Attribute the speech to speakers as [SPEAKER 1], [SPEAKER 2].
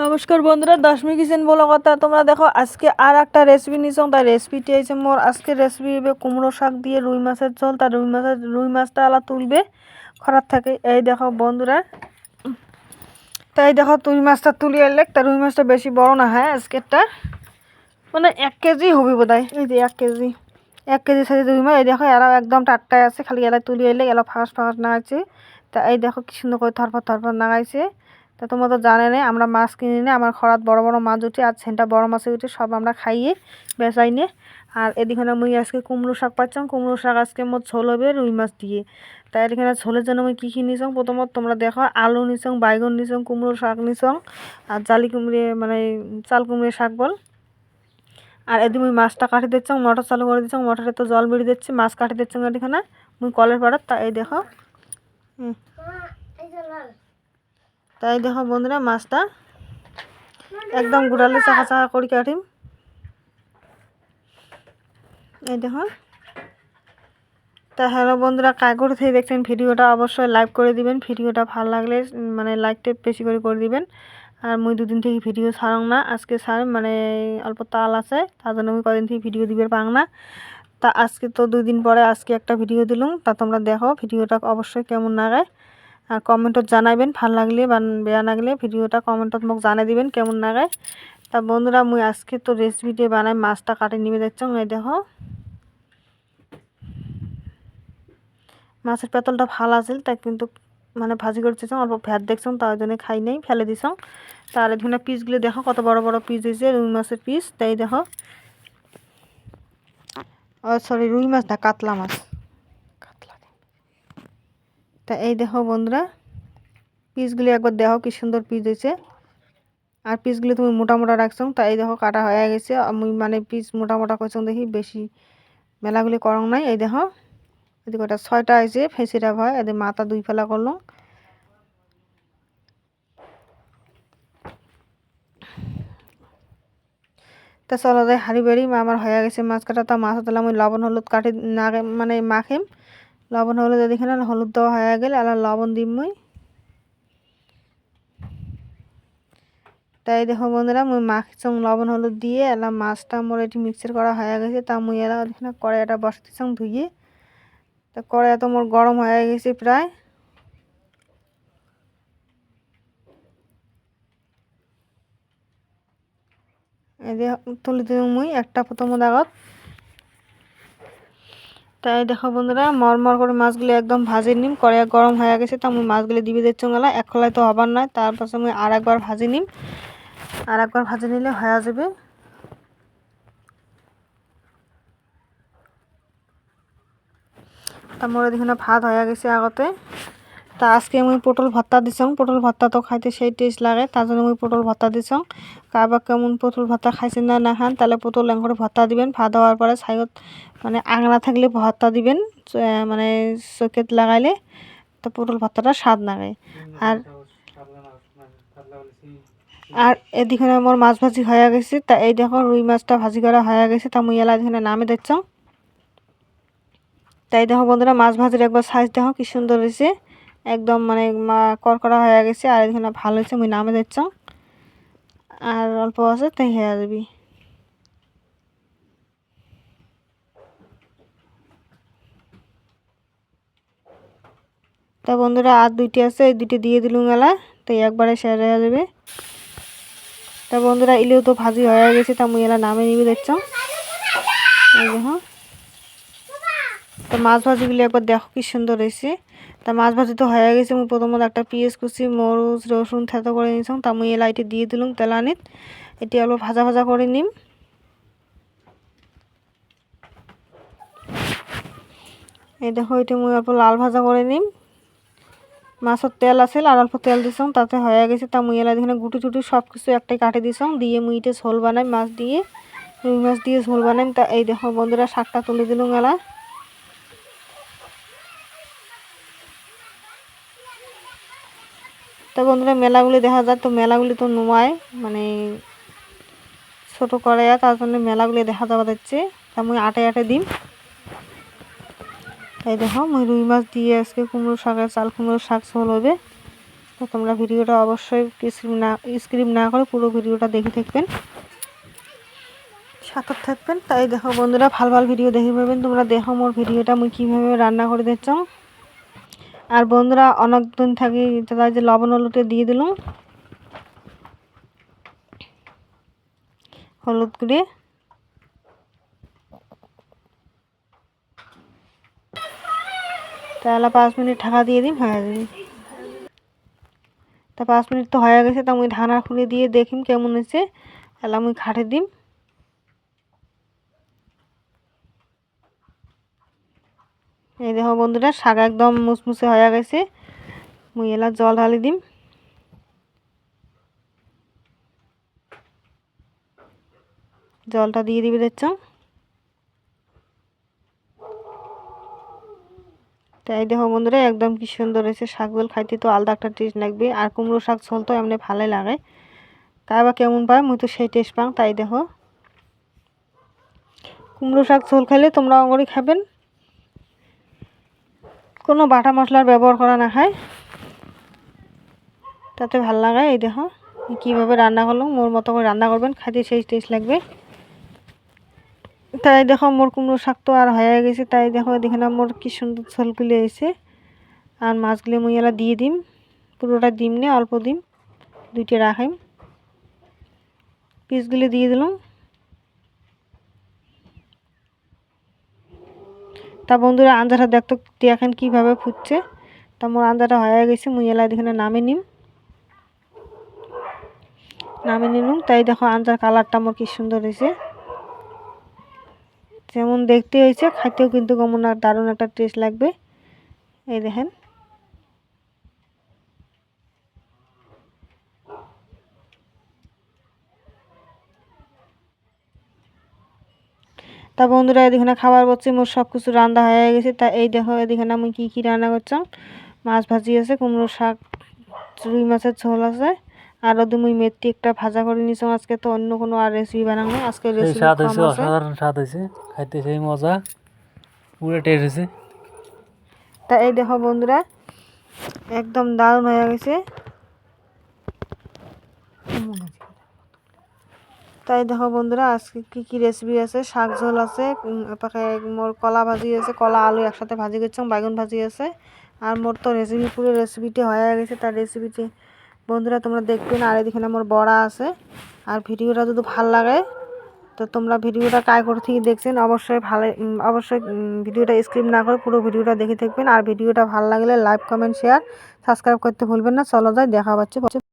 [SPEAKER 1] নমস্কার বন্ধুরা, দশমী কিচেন বলো কথা। তোমরা দেখো, আজকে আর একটা রেসিপি নিছং তাই রেসিপিটি হয়েছে মোর আজকে রেসিপি হবে কুমড়ো শাক দিয়ে রুই মাছের ঝোল। তার রুই মাছের, রুই মাছটা আলা তুলবে, খরার থাকে। এই দেখো বন্ধুরা, তাই দেখো রুই মাছটা তুলি এলে তার রুই মাছটা বেশি বড় না হ্যাঁ আজকেরটা? মানে এক কেজি হবে বোধ এই যে এক কেজি এক কেজি সাইজের রুই মাছ। এই দেখো এরা একদম টাটকায় আছে। খালি এলা তুলি এলে এলা ফাঁস ফাঁস নাগাইছে তা এই দেখো কি সুন্দর করে থরফর থরফর নাগাইছে তা তোমরা তো জানে না, আমরা মাছ কিনি না, আমার খরাত বড় বড় মাছ উঠে আর সেনটা বড় মাছে উঠে সব আমরা খাইয়ে বেচাই নে। আর এদিকে মুই আজকে কুমড়ো শাক পাচ্ছাম কুমড়ো শাক আজকে মোট ঝোল হবে রুই মাছ দিয়ে। তাই এখানে ঝোলের জন্য আমি কী কী নিছং? প্রথমত তোমরা দেখো, আলু নিছং, বাইগন নিছং, কুমড়ো শাক নিছং, আর জালি কুমড়ে মানে চাল কুমড়ে শাক বল। আর এদিকে মুই মাছটা কাটি দিচ্ছ মটর চালু করে দিচ্ছ মটরে তো জল বেরিয়ে দিচ্ছে, মাছ কাটি দিচ্ছ এখানে মুই কলের পাড়ার তা এই দেখো, হুম। তাই দেখো বন্ধুরা, মাছটা একদম গুড়ালে চাকা চাকা করে কাটিম। এই দেখো। তা হ্যালো বন্ধুরা কায় করে থেকে দেখছেন ভিডিওটা অবশ্যই লাইক করে দিবেন, ভিডিওটা ভালো লাগলে মানে লাইকটা বেশি করে করে দিবেন। আর মুই দুদিন থেকে ভিডিও ছাড়ং না, আজকে ছাড় মানে অল্প তাল আছে, তার জন্য আমি কদিন থেকে ভিডিও দিবে পাং না। তা আজকে তো দুই দিন পরে আজকে একটা ভিডিও দিলুম, তা তোমরা দেখো ভিডিওটা অবশ্যই কেমন লাগায় আর কমেন্টত জানাইবেন, ভালো লাগলে বা বেয়া লাগলে ভিডিওটা কমেন্টত মোক জানাই দিবেন, কেমন লাগায় তা বন্ধুরা, মুই আজকে তো রেসিপিতে বানাই, মাছটা কাটে নিবে দেখছ, এই দেখো। মাছের পেতলটা ভালো আছিল, তাই কিন্তু মানে ভাজি করতেছ অল্প ভ্যাট দেখছ তার জন্য খাই নাই, ফেলে দিছ তার এখানে পিসগুলো দেখো, কত বড় বড় পিস হয়েছে, রুই মাছের পিস তাই দেখো। সরি রুই মাছ না কাতলা মাছ। তা এই দেখো বন্ধুরা, পিসগুলি একবার দেখো কি সুন্দর পিস হয়েছে। আর পিসগুলি তুমি মোটা মোটা রাখছো, তা এই দেখো কাটা হয়ে গেছে। আমি মানে পিস মোটা মোটা করছ দেখি, বেশি মেলাগুলি করং নাই। এই দেখো, এদিকে ওটা ছয়টা হয়েছে ফেঁসিটা ভয় এদের মাথা দুই ফেলা করলাম তা চলো যাই, হাড়ি বেড়ি, আমার হয়ে গেছে মাছ কাটা। তা মাছ দিলাম ওই লবণ, হলুদ কাটি না মানে মাখিম। লবণ, হলুদ এদিকে হলুদ দেওয়া হয়ে গেলে আর লবণ দিম মই। তাই দেখো বন্ধুরা, মুই মাখছং লবণ, হলুদ দিয়ে এলা মাছটা মোর এটি মিক্সার করা হয়ে গেছে। তা মুই এলা এখানে কড়াইটা বসাতেছং ধুইয়ে তা কড়াই তো মোর গরম হয়ে গেছে প্রায়। তুলি দিলাম মুই একটা প্রথম দাগত তাই দেখো বন্ধুরা, মরমর করে মাছগুলো একদম ভাজি নিম। করে গরম হয়ে গেছে তো আমি মাছগুলো দিবি দিচ্ছি গেলা এক খোলায় তো হবার নয়। তারপর আমি আর একবার ভাজি নিম। আর একবার ভাজি নিলে হয়ে যাবে। তারপরে দেখুন ভাত হয়ে গেছে আগতে। তা আজকে আমি পটল ভর্তা দিছং। পটল ভর্তা তো খাইতে সেই টেস্ট লাগে, তার জন্য আমি পটল ভর্তা দিছং। কারবার কেমন পটল ভর্তা খাইছেন না না খান, তাহলে পটল এঙ্করে ভর্তা দিবেন। ভাত দেওয়ার পরে সাইডত মানে আংলা থাকলে ভর্তা দিবেন মানে চোখেত লাগাইলে তো পটল ভর্তাটা স্বাদ লাগে আর আর এদিকে আমার মাছ ভাজি হয়ে গেছে, তা এই দেখো রুই মাছটা ভাজি করা হয়ে গেছে, তা মুই এলা এখানে নামে দেখছ। তাই দেখো বন্ধুরা, মাছ ভাজির একবার সাইজ দেখো, কি সুন্দর হয়েছে একদম মানে করকরা হয়ে গেছে, আর এখানে ভালো হয়েছে, মুই নামে দেখছ আর অল্প আছে, তাই হয়ে যাবি তা বন্ধুরা, আর দুইটি আছে, এই দুইটি দিয়ে দিলুম গেলা, তাই একবারে শেয়ার হয়ে যাবে। তা বন্ধুরা, ইলেও তো ভাজি হয়ে গেছে, তা মুই এলা নামে নিবি দেখছ তো মাছ ভাজিগুলি একবার দেখো কি সুন্দর হয়েছে। তা মাছ ভাজি তো হয়ে গেছে, মুই প্রথমত একটা পিঁয়াজ কুচি, মরুচ, রসুন, থেতো করে নিয়েছিলাম তা মুই এলা এটি দিয়ে দিলাম তেলানিত। এটি অল্প ভাজা ভাজা করে নিম। এই দেখো, এটি মুই অল্প লাল ভাজা করে নিম। মাছের তেল আছিল আর অল্প তেল দিছং তাতে হয়ে গেছে। তা মুই এলা এখানে গুটি টুটি সব কিছু একটাই কাটে দিছং দিয়ে মুই এটা ঝোল বানাই, মাছ দিয়ে, রুই মাছ দিয়ে ঝোল বানাই। তা এই দেখো বন্ধুরা, শাকটা তুলে দিলুম এলা তা বন্ধুরা, মেলাগুলি দেখা যায় তো মেলাগুলি তো নোয়ায় মানে ছোট করে, তার জন্য মেলাগুলি দেখা যাওয়া যাচ্ছে। তা মুই আটে আটে দিম। এই দেখো, মুই রুই মাছ দিয়ে আজকে কুমড়ো শাকের চাল কুমড়োর শাক ঝোল হবে। তো তোমরা ভিডিওটা অবশ্যই স্ক্রিপ না স্ক্রিপ না করে পুরো ভিডিওটা দেখে থাকবেন। সাঁতার থাকবেন। তাই দেখো বন্ধুরা, ভালো ভালো ভিডিও দেখে পাবেন। তোমরা দেখো মোর ভিডিওটা মুই কীভাবে রান্না করে দিচ্ছ। আর বন্ধুরা অনেক দিন থাকি তাই যে লবণ হলুদে দিয়ে দিলাম। হলুদ গুঁড়ে। তাহলে পাঁচ মিনিট ঢাকা দিয়ে দিম হয়ে যাবে। তা পাঁচ মিনিট তো হয়ে গেছে, তা মুই ঢানা খুলে দিয়ে দেখিম কেমন হয়েছে। তাহলে আমি খাটে দিম। এই দেখো বন্ধুরা, শাক একদম মুসমুসে হয়ে গেছে। মুই এলা জল ঢালি দিম। জলটা দিয়ে দিবি দেখছ? তাই দেখো বন্ধুরা, একদম কি সুন্দর হয়েছে। শাক জল খাইতে তো আলাদা একটা টেস্ট লাগবে। আর কুমড়ো শাক ঝোল তো এমনি ভালোই লাগে। কার বা কেমন পায়? মুই তো সেই টেস্ট পাং, তাই দেখো। কুমড়ো শাক ঝোল খাইলে তোমরা অঙ্গরি খাবেন। কোনো বাটা মশলার ব্যবহার করা না হয়। তাতে ভালো লাগে এই দেখো। কীভাবে রান্না করলাম, মোর মতো করে রান্না করবেন, খাইতে সেই টেস্ট লাগবে। তাই দেখো, মোর কুমড়ো শাক তো আর হয়ে গেছে, তাই দেখো দেখে না মোর কি সুন্দর ঝোলগুলি এসে আর মাছগুলি মুই এলা দিয়ে দিম, পুরোটা দিম নে, অল্প দিম দুইটা রাখাইম। পিসগুলি দিয়ে দিলাম। তা বন্ধুরা আঞ্জাটা দেখতো এখন কীভাবে ফুটছে? তা মোর আঞ্জাটা হয়ে গেছে, মুই এলা দেখে নামে নিম। নামে নিলুম, তাই দেখো আঞ্জার কালারটা আমার কি সুন্দর হয়েছে। যেমন দেখতে হয়েছে, খাইতেও কিন্তু কেমন দারুণ একটা টেস্ট লাগবে। এই দেখেন। তা বন্ধুরা এদিকে খাবার বলছি মোর সব কিছু রান্না হয়ে গেছে। তা এই দেখো এদিকে আমি কী কী রান্না করছাম মাছ ভাজি আছে কুমড়ো শাক রুই মাছের ঝোল আছে আর ওদের মুই মেথি একটা ভাজা করে নিয়েছিলাম আজকে তো অন্য কোনো আর রেসিপি বানাবো আজকে রেসিপি
[SPEAKER 2] স্বাদ হয়েছে অসাধারণ স্বাদ হয়েছে খাইতে সেই মজা পুরো টেস্ট হয়েছে।
[SPEAKER 1] তা এই দেখো বন্ধুরা একদম দারুণ হয়ে গেছে। তাই দেখো বন্ধুরা, আজকে কি কি রেসিপি আছে? শাক ঝোল আছে মোর কলা ভাজি আছে কলা, আলু একসাথে ভাজি করছিলাম বাইগুন ভাজি আছে। আর মোর তো রেসিপি পুরো রেসিপিটি হয়ে গেছে, তার রেসিপিটি বন্ধুরা, তোমরা দেখবে না, আর এদিকে মোর বড়া আছে। আর ভিডিওটা যদি ভালো লাগে, তো তোমরা ভিডিওটা কাই করে থেকে দেখছেন, অবশ্যই ভালো অবশ্যই ভিডিওটা স্ক্রিপ না করে পুরো ভিডিওটা দেখে থাকবেন। আর ভিডিওটা ভালো লাগলে লাইক কমেন্ট শেয়ার সাবস্ক্রাইব করতে ভুলবেন না। চলো যাই, দেখা পাচ্ছে